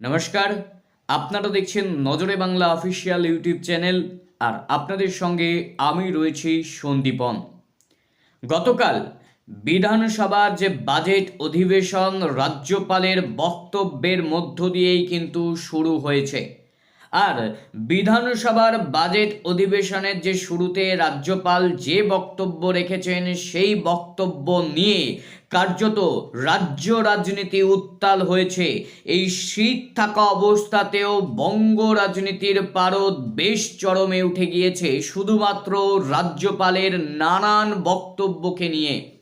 নমস্কার, আপনারা দেখছেন Nazare Bangla official YouTube channel আর আপনাদের সঙ্গে আমি রয়েছি সন্দীপন গতকাল বিধানসভার যে বাজেট অধিবেশন রাজ্যপালের বক্তব্যের মধ্য দিয়েই কিন্তু শুরু হয়েছে। আর বিধানসভার বাজেট অধিবেশনের যে শুরুতে রাজ্যপাল যে বক্তব্য রেখেছেন, সেই বক্তব্য নিয়ে কার্যত রাজ্য রাজনীতি উত্তাল হয়েছে। এই শীত থাকা অবস্থাতেও বঙ্গ রাজনীতির পারদ বেশ চরমে উঠে গিয়েছে। শুধুমাত্র রাজ্যপালের নানান বক্তব্যকে নিয়ে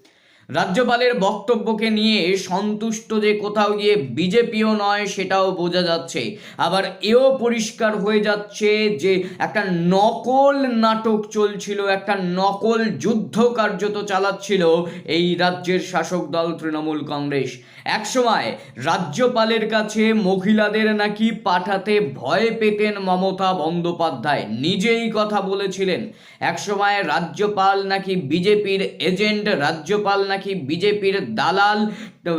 রাজ্যপালের বক্তব্যকে নিয়ে সন্তুষ্ট যে কোথাও গিয়ে বিজেপিও নয়, সেটাও বোঝা যাচ্ছে। আবার এও পরিষ্কার হয়ে যাচ্ছে যে একটা নকল নাটক চলছিল, একটা নকল যুদ্ধ কার্যত চালাচ্ছিল এই রাজ্যের শাসক দল তৃণমূল কংগ্রেস। একসময় রাজ্যপালের কাছে মহিলাদের নাকি পাঠাতে ভয় পেতেন মমতা বন্দ্যোপাধ্যায়, নিজেই কথা বলেছিলেন। একসময় রাজ্যপাল নাকি বিজেপির এজেন্ট, রাজ্যপাল নাকি বিজেপির দালাল?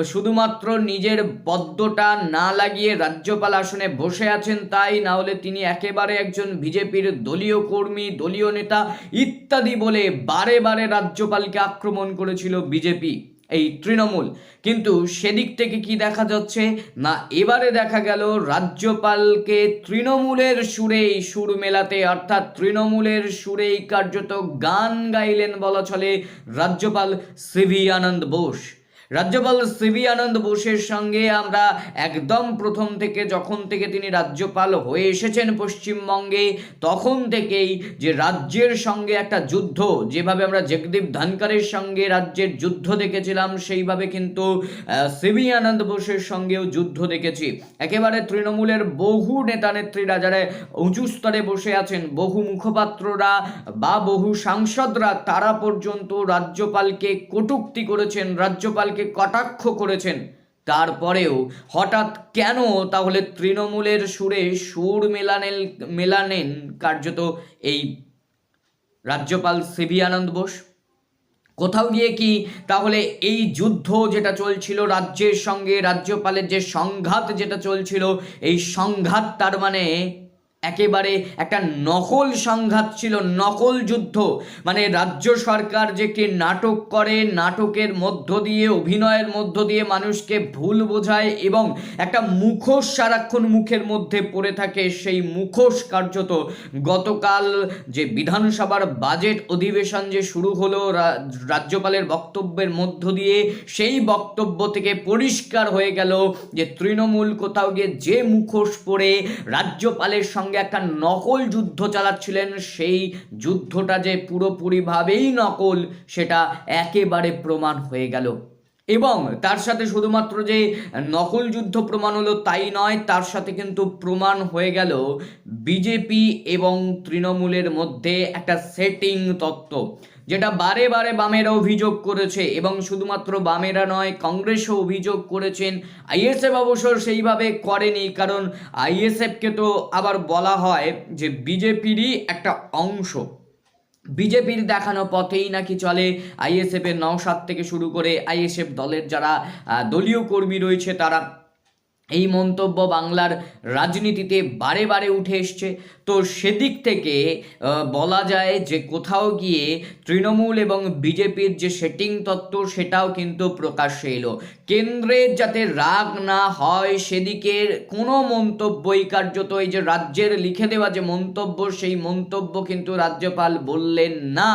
শুধুমাত্র নিজের পদ্মটা না লাগিয়ে রাজ্যপাল আসনে বসে আছেন তাই, না হলে তিনি একেবারে একজন বিজেপির দলীয় কর্মী, দলীয় নেতা ইত্যাদি বলে বারে বারে রাজ্যপালকে আক্রমণ করেছিল বিজেপি। এই তৃণমূল। কিন্তু সেদিক থেকে কি দেখা যাচ্ছে? না, এবারে দেখা গেল রাজ্যপালকে তৃণমূলের সুরেই সুর মেলাতে, অর্থাৎ তৃণমূলের সুরেই কার্যত গান গাইলেন বলা চলে রাজ্যপাল সিভি আনন্দ বোস। রাজ্যপাল সিভি আনন্দ বোসের সঙ্গে আমরা একদম প্রথম থেকে যখন থেকে তিনি রাজ্যপাল হয়ে এসেছেন পশ্চিমবঙ্গে, তখন থেকেই যে রাজ্যের সঙ্গে একটা যুদ্ধ, যেভাবে আমরা জগদীপ ধনকরের সঙ্গে রাজ্যের যুদ্ধ দেখেছিলাম, সেইভাবে কিন্তু সিভি আনন্দ বোসের সঙ্গেও যুদ্ধ দেখেছি। একেবারে তৃণমূলের বহু নেতা নেত্রীরা যারা উঁচু স্তরে বসে আছেন, বহু মুখপাত্ররা বা বহু সাংসদরা, তারা পর্যন্ত রাজ্যপালকে কটূক্তি করেছেন। রাজ্যপালকে কটাক্ষ করেছেন। তারপরেও হঠাৎ কেন তাহলে তৃণমূলের সুরে সুর মেলানেন মেলানেন কার্যত এই রাজ্যপাল সিভি আনন্দ বোস? কোথাও গিয়ে কি তাহলে এই যুদ্ধ যেটা চলছিল, রাজ্যের সঙ্গে রাজ্যপালের যে সংঘাত যেটা চলছিল, এই সংঘাত তার মানে একেবারে একটা নকল সংঘাত ছিল, নকল যুদ্ধ। মানে রাজ্য সরকার যে কি নাটক করে, নাটকের মধ্য দিয়ে, অভিনয়ের মধ্য দিয়ে মানুষকে ভুল বোঝায় এবং একটা মুখোশ সারাক্ষণ মুখের মধ্যে পড়ে থাকে, সেই মুখোশ কার্যত গতকাল যে বিধানসভার বাজেট অধিবেশন যে শুরু হলো রাজ্যপালের বক্তব্যের মধ্য দিয়ে, সেই বক্তব্য থেকে পরিষ্কার হয়ে গেল যে তৃণমূল কোথাও গিয়ে যে মুখোশ পরে রাজ্যপালের সঙ্গে একটা নকল যুদ্ধ চালাচ্ছিলেন, সেই যুদ্ধটা যে পুরোপুরিভাবেই নকল, সেটা একেবারে প্রমাণ হয়ে গেল। এবং তার সাথে শুধুমাত্র যে নকল যুদ্ধ প্রমাণ হলো তাই নয়, তার সাথে কিন্তু প্রমাণ হয়ে গেল বিজেপি এবং তৃণমূলের মধ্যে একটা সেটিং তত্ত্ব। যেটা বারে বারে বামেরা অভিযোগ করেছে এবং শুধুমাত্র বামেরা নয়, কংগ্রেসও অভিযোগ করেছেন। আইএসএফ অবশ্য সেইভাবে করেনি, কারণ আইএসএফকে তো আবার বলা হয় যে বিজেপিরই একটা অংশ। বিজেপির দেখানো পথেই নাকি চলে আইএসএফ এর নওশাদ থেকে শুরু করে আইএসএফ দলের যারা দলীয় কর্মী রয়েছে তারা। এই মন্তব্য বাংলার রাজনীতিতে বারে বারে উঠে এসছে। তো সেদিক থেকে বলা যায় যে কোথাও গিয়ে তৃণমূল এবং বিজেপির যে সেটিং তত্ত্ব, সেটাও কিন্তু প্রকাশ্যে এলো। কেন্দ্রের যাতে রাগ না হয় সেদিকের কোনো মন্তব্যই কার্যত এই যে রাজ্যের লিখে দেওয়া যে মন্তব্য, সেই মন্তব্য কিন্তু রাজ্যপাল বললেন না।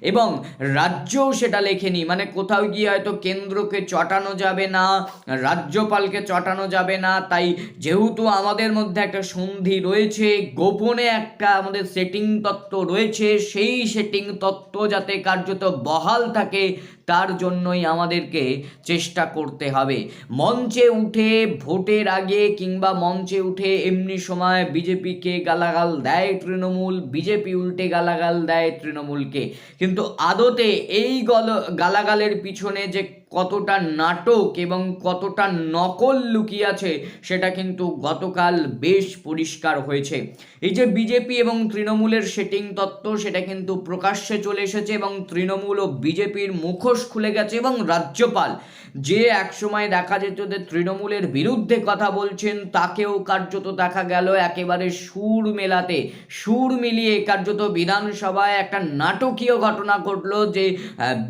এবং রাজ্যও সেটা লেখেনি। মানে কোথাও গিয়ে হয়তো কেন্দ্রকে চটানো যাবে না, রাজ্যপালকে চটানো যাবে না। তাই যেহেতু আমাদের মধ্যে একটা সন্ধি রয়েছে, গোপনে একটা আমাদের সেটিং তত্ত্ব রয়েছে, সেই সেটিং তত্ত্ব যাতে কার্যত বহাল থাকে তার জন্যই আমাদেরকে চেষ্টা করতে হবে। মঞ্চে উঠে, ভোটের আগে কিংবা মঞ্চে উঠে এমনি সময় বিজেপিকে গালাগাল দেয় তৃণমূল, বিজেপি উল্টে গালাগাল দেয় তৃণমূলকে। কিন্তু আদতে এই গল, গালাগালের পিছনে যে কতটা নাটক এবং কতটা নকল লুকিয়ে আছে সেটা কিন্তু গতকাল বেশ পরিষ্কার হয়েছে। এই যে বিজেপি এবং তৃণমূলের সেটিং তত্ত্ব, সেটা কিন্তু প্রকাশ্যে চলে এসেছে এবং তৃণমূল ও বিজেপির মুখোশ খুলে গেছে এবং রাজ্যপাল যে একসময় দেখা যেত যে তৃণমূলের বিরুদ্ধে কথা বলছেন, তাকেও কার্যত দেখা গেল একেবারে সুর মেলাতে। সুর মিলিয়ে কার্যত বিধানসভায় একটা নাটকীয় ঘটনা ঘটলো যে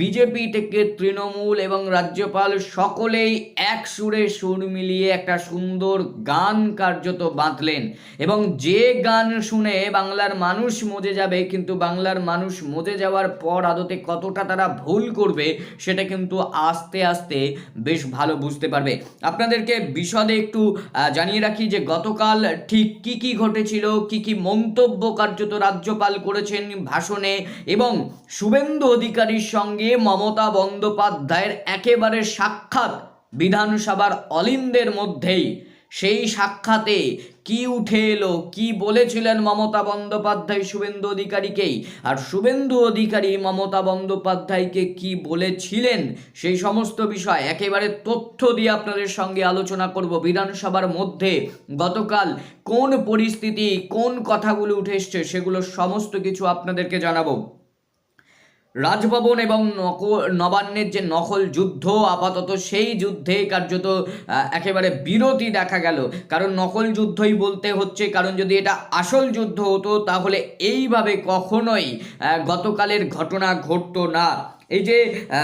বিজেপি থেকে তৃণমূল এবং রাজ্যপাল সকলেই এক সুরে সুর মিলিয়ে একটা সুন্দর গান কার্যত বাঁধলেন। এবং যে গান শুনে বাংলার মানুষ মজে যাবে, কিন্তু বাংলার মানুষ মজে যাওয়ার পর আদতে কতটা তারা ভুল করবে, সেটা কিন্তু আস্তে আস্তে বেশ ভালো বুঝতে পারবে। আপনাদেরকে বিশদে একটু জানিয়ে রাখি যে গতকাল ঠিক কি কি ঘটেছিল, কি কি মন্তব্য কার্যত রাজ্যপাল করেছেন ভাষণে এবং শুভেন্দু অধিকারীর সঙ্গে মমতা বন্দ্যোপাধ্যায়ের একেবারে সাক্ষাৎ বিধানসভার অলিন্দের মধ্যেই। সেই সাক্ষাতে কি উঠে এলো, কি বলেছিলেন মমতা বন্দ্যোপাধ্যায় শুভেন্দু অধিকারীকেই? আর শুভেন্দু অধিকারী মমতা বন্দ্যোপাধ্যায়কে কি বলেছিলেন? সেই সমস্ত বিষয় একেবারে তথ্য দিয়ে আপনাদের সঙ্গে আলোচনা করব বিধানসভার মধ্যে। গতকাল কোন পরিস্থিতি, কোন কথাগুলো উঠে এসছে, সেগুলো সমস্ত কিছু আপনাদেরকে জানাব। রাজভবন এবং নক- নবান্নের যে নকল যুদ্ধ আপাতত সেই যুদ্ধে কার্যত একেবারে বিরতি দেখা গেল। কারণ নকল যুদ্ধই বলতে হচ্ছে, কারণ যদি এটা আসল যুদ্ধ হতো, তাহলে এইভাবে কখনোই গতকালের ঘটনা ঘটতো না। এই যে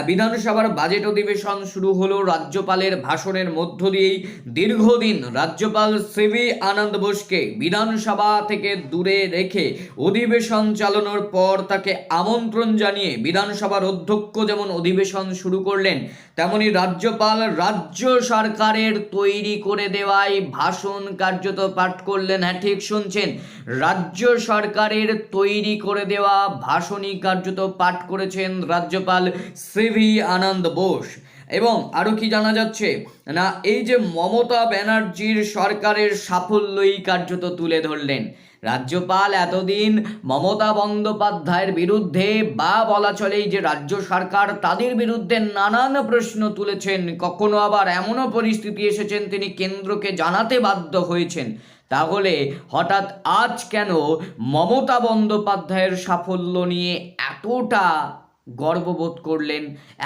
বিধানসভার বাজেট অধিবেশন শুরু হলো রাজ্যপালের ভাষণের মধ্য দিয়েই। দীর্ঘদিন রাজ্যপাল সিভি আনন্দ বোসকে বিধানসভা থেকে দূরে রেখে অধিবেশন চালানোর পর তাকে আমন্ত্রণ জানিয়ে বিধানসভার অধ্যক্ষ যেমন অধিবেশন শুরু করলেন, তেমনি রাজ্যপাল রাজ্য সরকারের তৈরি করে দেওয়াই ভাষণ কার্যত পাঠ করলেন। হ্যাঁ ঠিক শুনছেন, রাজ্য সরকারের তৈরি করে দেওয়া ভাষণই কার্যত পাঠ করেছেন রাজ্যপাল। C V Ananda Bose. এবং আরও কি জানা যাচ্ছে? না, এই যে মমতা ব্যানার্জির সরকারের সাফল্যই কার্যত তুলে ধরলেন। রাজ্যপাল এতদিন মমতা বন্দ্যোপাধ্যায়ের বিরুদ্ধে বা বলা চলে এই যে রাজ্য সরকার তাদের বিরুদ্ধে নানান প্রশ্ন তুলেছেন, কখনো আবার এমনও পরিস্থিতি এসেছেন তিনি কেন্দ্রকে জানাতে বাধ্য হয়েছেন। তাহলে হঠাৎ আজ কেন মমতা বন্দ্যোপাধ্যায়ের সাফল্য নিয়ে এতটা গর্ববোধ করলেন,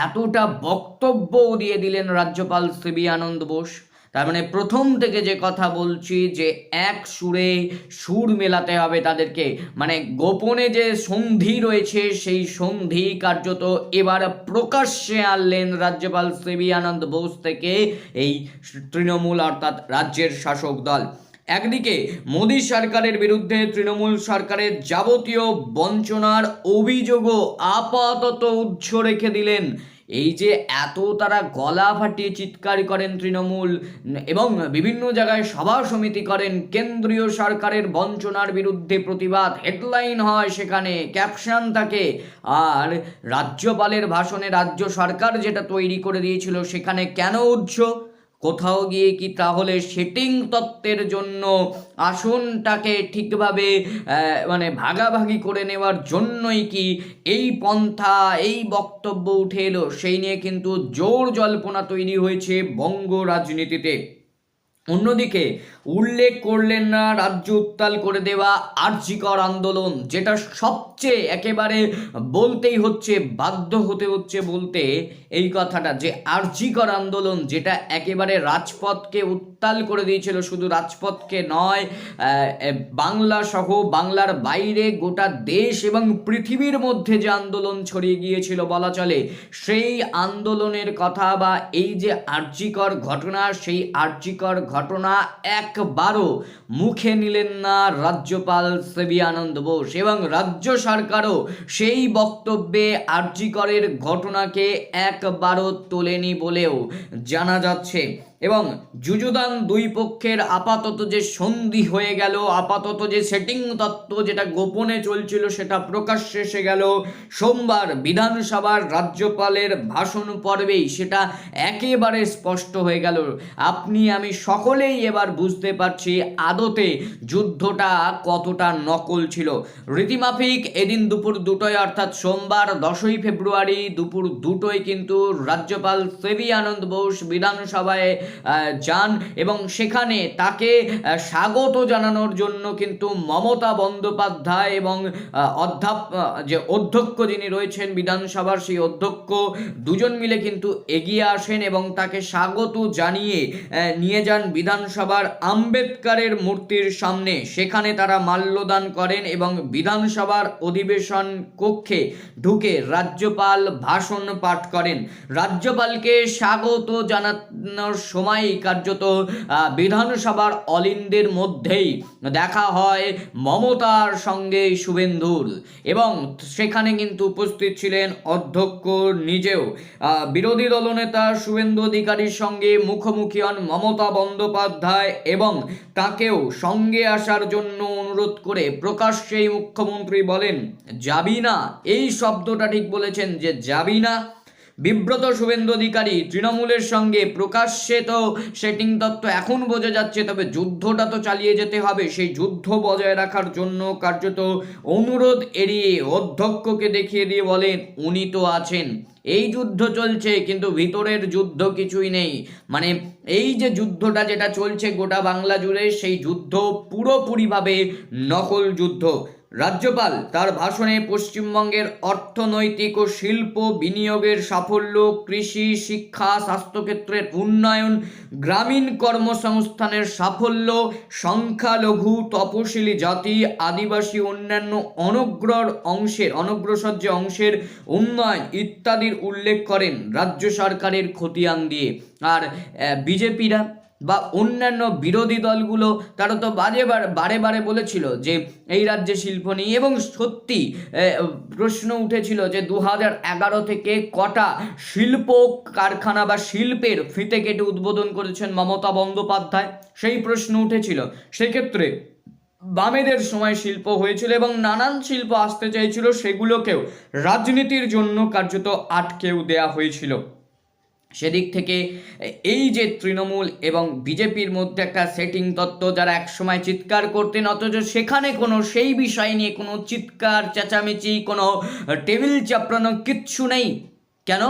এতটা বক্তব্য দিয়ে দিলেন রাজ্যপাল সিবি আনন্দ বোস। তার মানে প্রথম থেকে যে কথা বলছি যে এক সুরে সুর মেলাতে হবে তাদেরকে। মানে গোপনে যে সন্ধি রয়েছে, সেই সন্ধি কার্যত এবার প্রকাশ্যে আনলেন রাজ্যপাল সিবি আনন্দ বোস থেকে এই তৃণমূল অর্থাৎ রাজ্যের শাসক দল। একদিকে মোদী সরকারের বিরুদ্ধে তৃণমূল সরকারের যাবতীয় বঞ্চনার অভিযোগও আপাতত উৎস রেখে দিলেন। এই যে এত তারা গলা ফাটিয়ে চিৎকার করেন তৃণমূল এবং বিভিন্ন জায়গায় সভা সমিতি করেন, কেন্দ্রীয় সরকারের বঞ্চনার বিরুদ্ধে প্রতিবাদ, হেডলাইন হয় সেখানে, ক্যাপশন থাকে। আর রাজ্যপালের ভাষণে রাজ্য সরকার যেটা তৈরি করে দিয়েছিল সেখানে কেন উৎস কোথাও গিয়ে কি তাহলে সেটিং তত্ত্বের জন্য আসনটাকে ঠিকভাবে মানে ভাগাভাগি করে নেওয়ার জন্যই কি এই পন্থা, এই বক্তব্য উঠে এলো? সেই নিয়ে কিন্তু জোর জল্পনা তৈরি হয়েছে বঙ্গ রাজনীতিতে। অন্যদিকে উল্লেখ করলেন না রাজ্য উত্তাল করে দেওয়া আর্যিকর আন্দোলন, যেটা সবচেয়ে একেবারে বলতেই হচ্ছে, বাধ্য হতে হচ্ছে বলতে এই কথাটা যে আর্যিকর আন্দোলন, যেটা একেবারে রাজপথকে উত্তাল করে দিয়েছিল, শুধু রাজপথকে নয় বাংলা সহ বাংলার বাইরে গোটা দেশ এবং পৃথিবীর মধ্যে যে আন্দোলন ছড়িয়ে গিয়েছিল বলা চলে, সেই আন্দোলনের কথা বা এই যে আর্যিকর ঘটনা, সেই আর্যিকর ঘটনা একবারও মুখে নিলেন না রাজ্যপাল সেবি আনন্দ বোস এবং রাজ্য সরকারও সেই বক্তব্যে আর্যিকরের ঘটনাকে একবারও তোলেনি বলেও জানা যাচ্ছে। এবং যুযুদান দুই পক্ষের আপাতত যে সন্ধি হয়ে গেল, আপাতত যে সেটিং তত্ত্ব যেটা গোপনে চলছিল সেটা প্রকাশ্যে এসে গেল। সোমবার বিধানসভার রাজ্যপালের ভাষণ পর্বেই সেটা একেবারে স্পষ্ট হয়ে গেল। আপনি, আমি সকলেই এবার বুঝতে পারছি আদতে যুদ্ধটা কতটা নকল ছিল। রীতিমাফিক এদিন দুপুর দুটোয়, অর্থাৎ সোমবার দশই ফেব্রুয়ারি দুপুর দুটোয় কিন্তু রাজ্যপাল সেবি আনন্দ বোস বিধানসভায় যান এবং সেখানে তাকে স্বাগত জানানোর জন্য কিন্তু মমতা বন্দ্যোপাধ্যায় এবং অধ্যাপ যে অধ্যক্ষ যিনি রয়েছেন বিধানসভার সেই অধ্যক্ষ দুজন মিলে কিন্তু এগিয়ে আসেন এবং তাকে স্বাগত জানিয়ে নিয়ে যান বিধানসভার আম্বেদকারের মূর্তির সামনে। সেখানে তারা মাল্যদান করেন এবং বিধানসভার অধিবেশন কক্ষে ঢুকে রাজ্যপাল ভাষণ পাঠ করেন। রাজ্যপালকে স্বাগত জানানোর সময় কার্যত বিধানসভার অলিন্দের মধ্যেই দেখা হয় মমতার সঙ্গে শুভেন্দুর। এবং সেখানে কিন্তু উপস্থিত ছিলেন অধ্যক্ষ নিজেও। বিরোধী দলনেতা শুভেন্দু অধিকারীর সঙ্গে মুখোমুখি হন মমতা বন্দ্যোপাধ্যায় এবং তাকেও সঙ্গে আসার জন্য অনুরোধ করে প্রকাশ্যেই মুখ্যমন্ত্রী বলেন, যাবি না? এই শব্দটা ঠিক বলেছেন যে, যাবি না? বিব্রত শুভেন্দু অধিকারী তৃণমূলের সঙ্গে প্রকাশ্যে তো সেটিং তত্ত্ব এখন বোঝা যাচ্ছে, তবে যুদ্ধটা তো চালিয়ে যেতে হবে। সেই যুদ্ধ বজায় রাখার জন্য কার্যত অনুরোধ এড়িয়ে অধ্যক্ষকে দেখিয়ে দিয়ে বলেন, উনি তো আছেন। এই যুদ্ধ চলছে, কিন্তু ভিতরের যুদ্ধ কিছুই নেই। মানে এই যে যুদ্ধটা যেটা চলছে গোটা বাংলা জুড়ে, সেই যুদ্ধ পুরোপুরিভাবে নকল যুদ্ধ। রাজ্যপাল তার ভাষণে পশ্চিমবঙ্গের অর্থনৈতিক ও শিল্প বিনিয়োগের সাফল্য, কৃষি, শিক্ষা, স্বাস্থ্যক্ষেত্রের উন্নয়ন, গ্রামীণ কর্মসংস্থানের সাফল্য, সংখ্যালঘু, তপশিলি জাতি, আদিবাসী, অন্যান্য অনগ্রর অংশের, অনগ্রসর যে অংশের উন্নয়ন ইত্যাদির উল্লেখ করেন রাজ্য সরকারের খতিয়ান দিয়ে। আর বিজেপিরা বা অন্যান্য বিরোধী দলগুলো, তারা তো বারে বারে বারে বলেছিল যে এই রাজ্যে শিল্প নেই এবং সত্যি প্রশ্ন উঠেছিল যে দু এগারো থেকে কটা শিল্প কারখানা বা শিল্পের ফিতে কেটে উদ্বোধন করেছেন মমতা বন্দ্যোপাধ্যায়? সেই প্রশ্ন উঠেছিল। সেক্ষেত্রে বামেদের সময় শিল্প হয়েছিল এবং নানান শিল্প আসতে চাইছিল, সেগুলোকেও রাজনীতির জন্য কার্যত আটকেও দেয়া হয়েছিল। সেদিক থেকে এই যে তৃণমূল এবং বিজেপির মধ্যে একটা সেটিং তত্ত্ব, যারা একসময় চিৎকার করতেন, অথচ সেখানে কোনো সেই বিষয় নিয়ে কোনো চিৎকার, চেঁচামেচি, কোনো টেবিল চাপড়ানো কিচ্ছু নেই। কেন?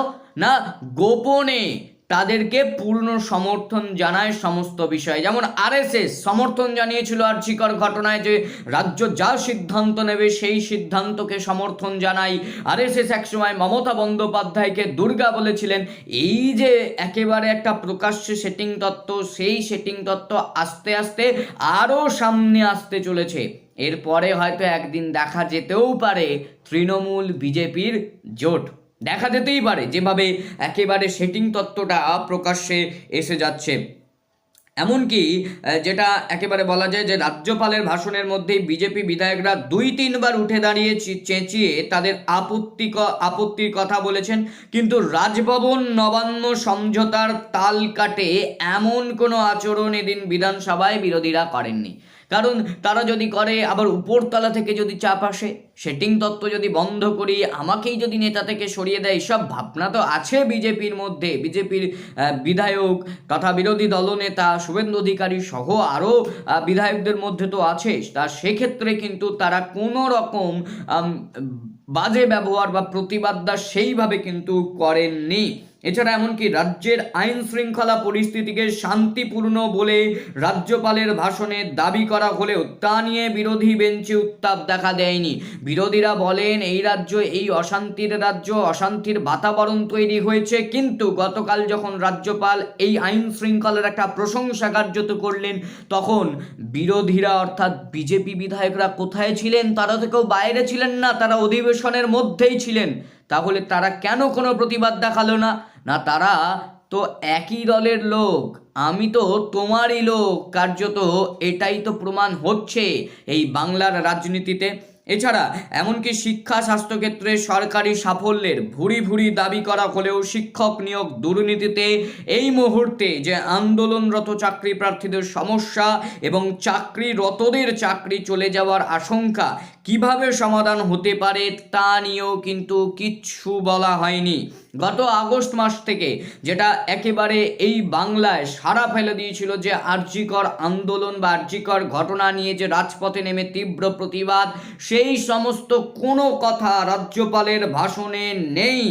না, গোপনে তাদেরকে পূর্ণ সমর্থন জানায় সমস্ত বিষয়ে। যেমন আরএসএস সমর্থন জানিয়েছিল আর আর্চিকর ঘটনায় যে রাজ্য যা সিদ্ধান্ত নেবে সেই সিদ্ধান্তকে সমর্থন জানায়। আরএসএস একসময় মমতা বন্দ্যোপাধ্যায়কে দুর্গা বলেছিলেন। এই যে একেবারে একটা প্রকাশ্যে সেটিং তত্ত্ব, সেই সেটিং তত্ত্ব আস্তে আস্তে আরও সামনে আসতে চলেছে। এরপরে হয়তো একদিন দেখা যেতেও পারে তৃণমূল, বিজেপির জোট। দেখা যেতেই পারে, যেভাবে একেবারে সেটিং তত্ত্বটা প্রকাশ্যে এসে যাচ্ছে। এমনকি যেটা একেবারে বলা যায় যে রাজ্যপালের ভাষণের মধ্যেই বিজেপি বিধায়করা দুই তিনবার উঠে দাঁড়িয়ে চেঁচিয়ে তাদের আপত্তি আপত্তির কথা বলেছেন। কিন্তু রাজভবন নবান্ন সমঝোতার তাল কাটে এমন কোনো আচরণ এদিন বিধানসভায় বিরোধীরা করেননি। কারণ তারা যদি করে, আবার উপরতলা থেকে যদি চাপ আসে, সেটিং তত্ত্ব যদি বন্ধ করি, আমাকেই যদি নেতা থেকে সরিয়ে দেয়, সব ভাবনা তো আছে বিজেপির মধ্যে। বিজেপির বিধায়ক তথা বিরোধী দলনেতা, শুভেন্দু অধিকারী সহ আরও বিধায়কদের মধ্যে তো আছে। তা সেক্ষেত্রে কিন্তু তারা কোনো রকম বাজে ব্যবহার বা প্রতিবাদটা সেইভাবে কিন্তু করেননি। এছাড়া এমনকি রাজ্যের আইন শৃঙ্খলা পরিস্থিতিকে শান্তিপূর্ণ বলে রাজ্যপালের ভাষণে দাবি করা হলেও তা নিয়ে বিরোধী বেঞ্চে উত্তাপ দেখা দেয়নি। বিরোধীরা বলেন, এই রাজ্য এই অশান্তির রাজ্য, অশান্তির বাতাবরণ তৈরি হয়েছে। কিন্তু গতকাল যখন রাজ্যপাল এই আইন শৃঙ্খলার একটা প্রশংসা কার্যত করলেন, তখন বিরোধীরা অর্থাৎ বিজেপি বিধায়করা কোথায় ছিলেন? তারা তো কেউ বাইরে ছিলেন না, তারা অধিবেশনের মধ্যেই ছিলেন। তাহলে তারা কেন কোনো প্রতিবাদ দেখাল না? না, তারা তো একই দলের লোক, আমি তো তোমারই লোক, কার্যত এটাই তো প্রমাণ হচ্ছে এই বাংলার রাজনীতিতে। এছাড়া, এমনকি শিক্ষা স্বাস্থ্যক্ষেত্রে সরকারি সাফল্যের ভুরি ভুরি দাবি করা হলেও শিক্ষক নিয়োগ দুর্নীতিতে এই মুহূর্তে যে আন্দোলনরত চাকরি প্রার্থীদের সমস্যা এবং চাকরিরতদের চাকরি চলে যাওয়ার আশঙ্কা কীভাবে সমাধান হতে পারে তা নিয়েও কিন্তু কিচ্ছু বলা হয়নি। গত আগস্ট মাস থেকে যেটা একেবারে এই বাংলায় সারা ফেলে দিয়েছিল যে আর্যিকর আন্দোলন বা আর্যিকর ঘটনা নিয়ে যে রাজপথে নেমে তীব্র প্রতিবাদ, সেই সমস্ত কোনো কথা রাজ্যপালের ভাষণে নেই।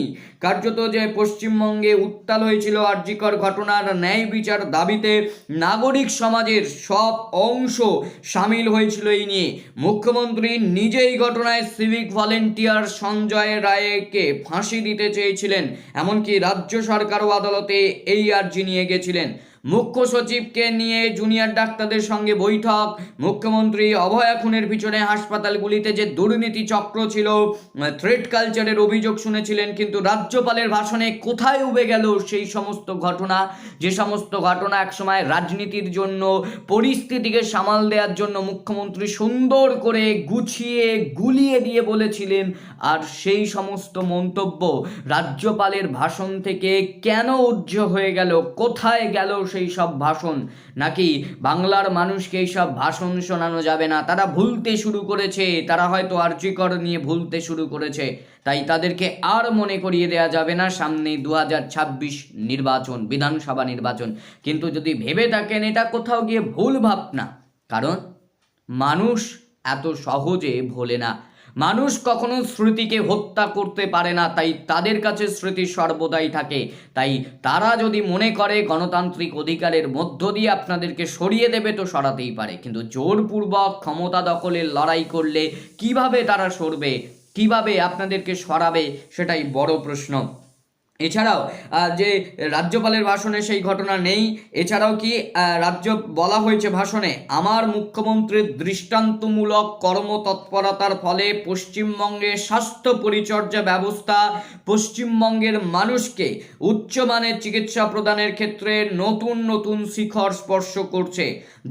কার্যত যে পশ্চিমবঙ্গে উত্তাল হয়েছিল আর্যিকর ঘটনার ন্যায় বিচার দাবিতে নাগরিক সমাজের সব অংশ সামিল হয়েছিল এই নিয়ে। মুখ্যমন্ত্রী নিজেই ঘটনায় সিভিক ভলেন্টিয়ার সঞ্জয় রায়কে ফাঁসি দিতে চেয়েছিলেন, এমনকি রাজ্য সরকারও আদালতে এই আর্জি নিয়ে গেছিলেন। মুখ্য সচিবকে নিয়ে জুনিয়র ডাক্তারদের সঙ্গে বৈঠক। মুখ্যমন্ত্রী অভয়া খুনের পিছনে হাসপাতালগুলিতে যে দুর্নীতি চক্র ছিল থ্রেড কালচারের অভিযোগ শুনেছিলেন, কিন্তু রাজ্যপালের ভাষণে কোথায় উবে গেল সেই সমস্ত ঘটনা? যে সমস্ত ঘটনা একসময় রাজনীতির জন্য, পরিস্থিতিকে সামাল দেওয়ার জন্য মুখ্যমন্ত্রী সুন্দর করে গুছিয়ে, গুলিয়ে দিয়ে বলেছিলেন। আর সেই সমস্ত মন্তব্য রাজ্যপালের ভাষণ থেকে কেন উজ্জ্ব হয়ে গেল? কোথায় গেল সেই সব ভাষণ? নাকি বাংলার মানুষকে এই সব ভাষণ শোনানো যাবে না? তারা ভুলতে শুরু করেছে। তারা হয়তো আর্যিকর নিয়ে ভুলতে শুরু করেছে। তাই তাদেরকে আর মনে করিয়ে দেওয়া যাবে না সামনে দু হাজার ছাব্বিশ নির্বাচন, বিধানসভা নির্বাচন। কিন্তু যদি ভেবে থাকেন, এটা কোথাও গিয়ে ভুল ভাবনা। কারণ মানুষ এত সহজে ভোলে না। মানুষ কখনো স্মৃতিকে হত্যা করতে পারে না, তাই তাদের কাছে স্মৃতি সর্বদাই থাকে। তাই তারা যদি মনে করে গণতান্ত্রিক অধিকারের মধ্য দিয়ে আপনাদেরকে সরিয়ে দেবে তো সরাতেই পারে। কিন্তু জোরপূর্বক ক্ষমতা দখলের লড়াই করলে কীভাবে তারা সরবে, কীভাবে আপনাদেরকে সরাবে, সেটাই বড় প্রশ্ন। এছাড়াও যে রাজ্যপালের ভাষণে সেই ঘটনা নেই, এছাড়াও কি রাজ্য বলা হয়েছে ভাষণে, আমার মুখ্যমন্ত্রীর দৃষ্টান্তমূলক কর্মতৎপরতার ফলে পশ্চিমবঙ্গে স্বাস্থ্য পরিচর্যা ব্যবস্থা পশ্চিমবঙ্গের মানুষকে উচ্চমানের চিকিৎসা প্রদানের ক্ষেত্রে নতুন নতুন শিখর স্পর্শ করছে।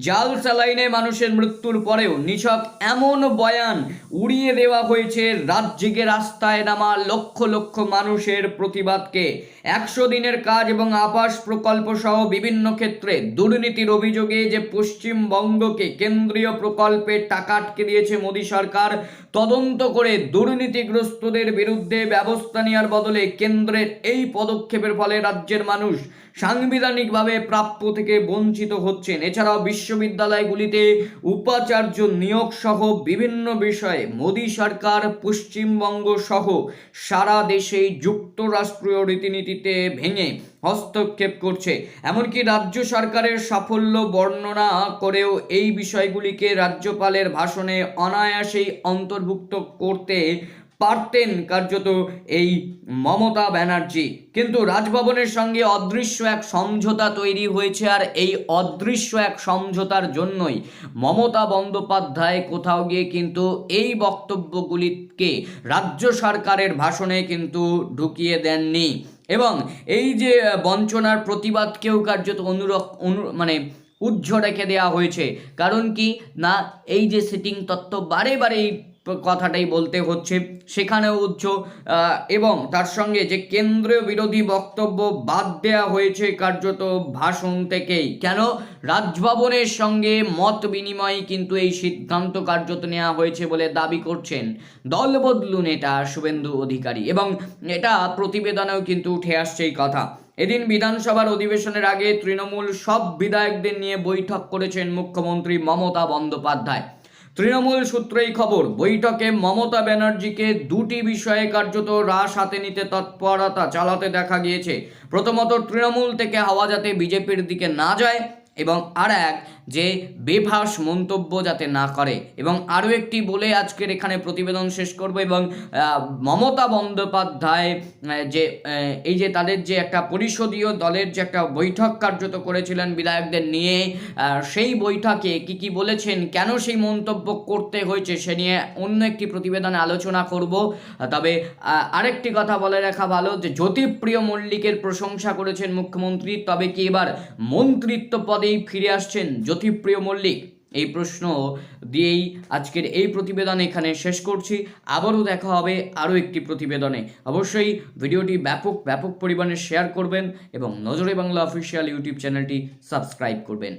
জাল স্যালাইনে মানুষের মৃত্যুর পরেও নিছক এমন বয়ান উড়িয়ে দেওয়া হয়েছে, রাজ্যকে রাস্তায় নামা লক্ষ লক্ষ মানুষের que একশো দিনের কাজ এবং আবাস প্রকল্প সহ বিভিন্ন ক্ষেত্রে দুর্নীতির অভিযোগে যে পশ্চিমবঙ্গকে কেন্দ্রীয় প্রকল্পে টাকা আটকে দিয়েছে মোদী সরকার, তদন্ত করে দুর্নীতিগ্রস্তদের বিরুদ্ধে ব্যবস্থা নেওয়ার বদলে কেন্দ্রের এই পদক্ষেপের ফলে রাজ্যের মানুষ সাংবিধানিকভাবে প্রাপ্য থেকে বঞ্চিত হচ্ছেন। এছাড়াও বিশ্ববিদ্যালয়গুলিতে উপাচার্য নিয়োগ সহ বিভিন্ন বিষয়ে মোদী সরকার পশ্চিমবঙ্গ সহ সারা দেশেই যুক্তরাষ্ট্রীয় রীতিনীতিতে ভেঙে হস্তক্ষেপ করছে। এমনকি রাজ্য সরকারের সাফল্য বর্ণনা করেও এই বিষয়গুলিকে রাজ্যপালের ভাষণে অনায়াসেই অন্তর্ভুক্ত করতে পারতেন কার্যত এই মমতা ব্যানার্জি। কিন্তু রাজভবনের সঙ্গে অদৃশ্য এক সমঝোতা তৈরি হয়েছে আর এই অদৃশ্য এক সমঝোতার জন্যই মমতা বন্দ্যোপাধ্যায় কোথাও গিয়ে কিন্তু এই বক্তব্যগুলিকে রাজ্য সরকারের ভাষণে কিন্তু ঢুকিয়ে দেননি। এবং এই যে বঞ্চনার প্রতিবাদকেও কার্যত অনুরক, অনু মানে উজ্জ্ব রেখে দেওয়া হয়েছে। কারণ কি? না, এই যে সিটিং তত্ত্ব বারে বারে কথাটাই বলতে হচ্ছে। সেখানেও উচ্চ এবং তার সঙ্গে যে কেন্দ্রীয় বিরোধী বক্তব্য বাদ দেওয়া হয়েছে কার্যত ভাষণ থেকেই। কেন? রাজভবনের সঙ্গে মত বিনিময় কিন্তু এই সিদ্ধান্ত কার্যত নেওয়া হয়েছে বলে দাবি করছেন দল বদলু নেতা শুভেন্দু অধিকারী। এবং এটা প্রতিবেদনেও কিন্তু উঠে আসছে এই কথা। এদিন বিধানসভার অধিবেশনের আগে তৃণমূল সব বিধায়কদের নিয়ে বৈঠক করেছেন মুখ্যমন্ত্রী মমতা বন্দ্যোপাধ্যায়। তৃণমূল সূত্রেই খবর, বৈঠকে মমতা ব্যানার্জিকে দুটি বিষয়ে কার্যত রাস হাতে নিতে তৎপরতা চালাতে দেখা গিয়েছে। প্রথমত, তৃণমূল থেকে হাওয়া যাতে বিজেপির দিকে না যায় এবং আর এক যে বেভাস মন্তব্য যাতে না করে। এবং আরও একটি বলে আজকের এখানে প্রতিবেদন শেষ করব এবং মমতা বন্দ্যোপাধ্যায় যে এই যে তাদের যে একটা পরিষদীয় দলের যে একটা বৈঠক কার্যত করেছিলেন বিধায়কদের নিয়ে সেই বৈঠকে কি কি বলেছেন, কেন সেই মন্তব্য করতে হয়েছে সে নিয়ে অন্য একটি প্রতিবেদনে আলোচনা করব। তবে আরেকটি কথা বলে রাখা ভালো যে জ্যোতিপ্রিয় মল্লিকের প্রশংসা করেছেন মুখ্যমন্ত্রী, তবে কি এবার মন্ত্রিত্ব পদেই ফিরে আসছেন জ্যোতিপ্রিয় মল্লিক, এই প্রশ্ন দিয়েই আজকের এই প্রতিবেদন এখানে শেষ করছি। আবারও দেখা হবে আরও একটি প্রতিবেদনে। অবশ্যই ভিডিওটি ব্যাপক ব্যাপক পরিমাণে শেয়ার করবেন এবং নজরে বাংলা অফিসিয়াল ইউটিউব চ্যানেলটি সাবস্ক্রাইব করবেন।